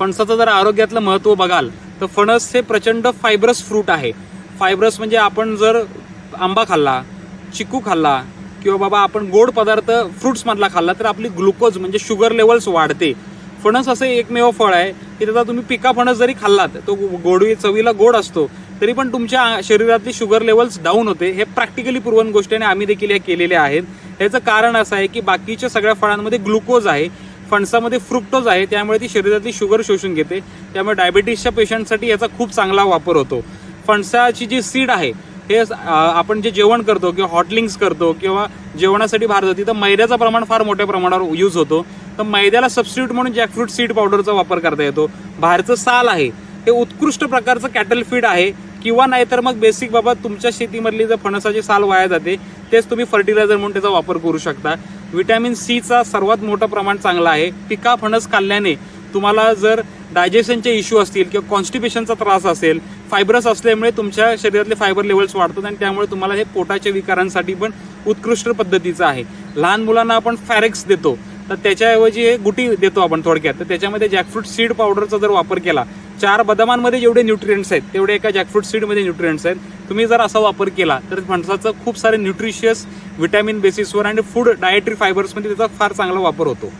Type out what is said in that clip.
फणसाचं जर आरोग्यातलं महत्त्व बघाल तर फणस हे प्रचंड फायब्रस फ्रूट आहे. फायब्रस म्हणजे आपण जर आंबा खाल्ला चिकू खाल्ला किंवा बाबा आपण गोड पदार्थ फ्रुट्समधला खाल्ला तर आपली ग्लुकोज म्हणजे शुगर लेवल्स वाढते. फणस असं एकमेव फळ आहे की त्याचा तुम्ही पिका फणस जरी खाल्लात तो गोडवी चवीला गोड असतो तरी पण तुमच्या शरीरातली शुगर लेवल्स डाऊन होते. हे प्रॅक्टिकली पूर्वन गोष्टीने आम्ही देखील हे केलेले आहेत. ह्याचं कारण असं आहे की बाकीच्या सगळ्या फळांमध्ये ग्लुकोज आहे. फणसामध्ये फ्रुक्टोज आहे त्यामुळे ती शरीरातली शुगर शोषून घेते. त्यामुळे डायबिटीसच्या पेशंटसाठी याचा खूप चांगला वापर होतो. फणसाची जी सीड आहे हे आपण जे जेवण करतो किंवा हॉटलिंग्स करतो किंवा जेवणासाठी भारत तर मैद्याचं प्रमाण फार मोठ्या प्रमाणावर यूज होतो. तर मैद्याला सबस्टिट्यूट म्हणून जॅकफ्रूट सीड पावडरचा वापर करता येतो. बाहेरचं साल आहे हे उत्कृष्ट प्रकारचं कॅटल फीड आहे किंवा नाहीतर मग बेसिक बाबा तुमच्या शेतीमधली जर फणसाची साल वाया जाते तेच तुम्ही फर्टिलायझर म्हणून त्याचा वापर करू शकता. विटॅमिन सीचा सर्वात मोठं प्रमाण चांगला आहे. पिका फणस खाल्ल्याने तुम्हाला जर डायजेशनचे इश्यू असतील किंवा कॉन्स्टिपेशनचा त्रास असेल फायब्रस असल्यामुळे तुमच्या शरीरातले फायबर लेवल्स वाढतात आणि त्यामुळे तुम्हाला हे पोटाच्या विकारांसाठी पण उत्कृष्ट पद्धतीचं आहे. लहान मुलांना आपण फॅरेक्स देतो. तर त्याच्याऐवजी हे गुटी देतो आपण थोडक्यात. तर त्याच्यामध्ये जॅकफ्रूट सीड पावडरचा जर वापर केला चार बदामांमध्ये जेवढे न्यूट्रिएंट्स आहेत तेवढे एका जॅकफ्रूट सीडमध्ये न्यूट्रिएंट्स आहेत. तुम्ही जर असा वापर केला तर फणसाचं खूप सारे न्यूट्रिशियस विटॅमिन बेसिसवर आणि फूड डायटरी फायबर्समध्ये त्याचा फार चांगला वापर होतो.